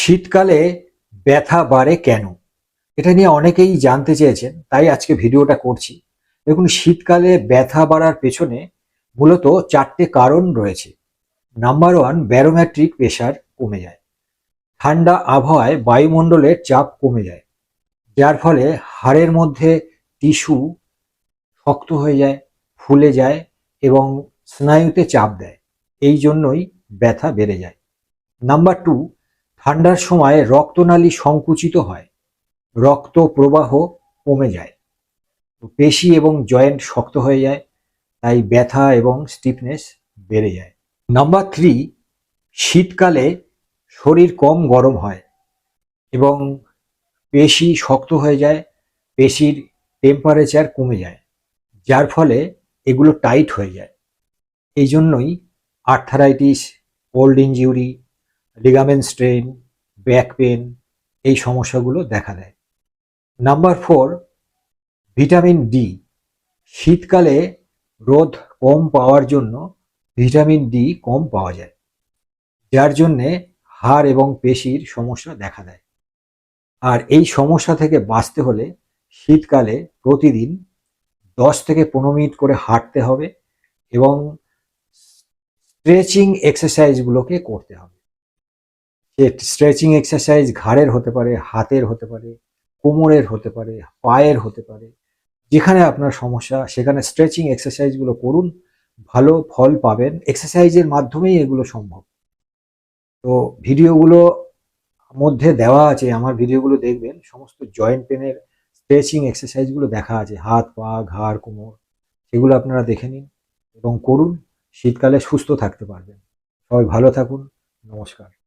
শীতকালে ব্যথা বাড়ে কেন? এটা নিয়ে অনেকেই জানতে চেয়েছেন, তাই আজকে ভিডিওটা করছি। দেখুন, শীতকালে ব্যথা বাড়ার পেছনে মূলত চারটে কারণ রয়েছে। নাম্বার ওয়ান ব্যারোমেট্রিক প্রেশার কমে যায়। ঠান্ডা আবহাওয়ায় বায়ুমণ্ডলের চাপ কমে যায়, যার ফলে হাড়ের মধ্যে টিস্যু শক্ত হয়ে যায়, ফুলে যায় এবং স্নায়ুতে চাপ দেয়। এই জন্যই ব্যথা বেড়ে যায়। নাম্বার টু ঠান্ডার সময় রক্তনালী সংকুচিত হয়। রক্ত প্রবাহ কমে যায়। পেশি এবং জয়েন্ট শক্ত হয়ে যায়, তাই ব্যথা এবং স্টিফনেস বেড়ে যায়। নাম্বার থ্রি, শীতকালে শরীর কম গরম হয় এবং পেশি শক্ত হয়ে যায়, পেশির টেম্পারেচার কমে যায়, যার ফলে এগুলো টাইট হয়ে যায়। এই জন্যই arthritis old injury ligament strain back pain এই সমস্যাগুলো দেখা দেয়। নাম্বার ফোর ভিটামিন ডি শীতকালে রোদ কম পাওয়ার জন্য ভিটামিন ডি কম পাওয়া যায়, যার জন্যে হাড় এবং পেশির সমস্যা দেখা দেয়। আর এই সমস্যা থেকে বাঁচতে হলে শীতকালে প্রতিদিন দশ থেকে পনেরো মিনিট করে হাঁটতে হবে এবং স্ট্রেচিং এক্সারসাইজগুলোকে করতে হবে। স্ট্রেচিং এক্সারসাইজ ঘাড়ের হতে পারে, হাতের হতে পারে, কোমরের হতে পারে, পায়ের হতে পারে, যেখানে আপনার সমস্যা, সেখানে স্ট্রেচিং এক্সারসাইজগুলো করুন, ভালো ফল পাবেন। এক্সারসাইজের মাধ্যমেই এগুলো সম্ভব। তো ভিডিওগুলো মধ্যে দেওয়া আছে, আমার ভিডিওগুলো দেখবেন, সমস্ত জয়েন্ট পেনের স্ট্রেচিং এক্সারসাইজগুলো দেখা আছে, হাত, পা, ঘাড়, কোমর, সেগুলো আপনারা দেখে নিন এবং করুন, শীতকালে সুস্থ থাকতে পারবেন। সবাই ভালো থাকুন, নমস্কার।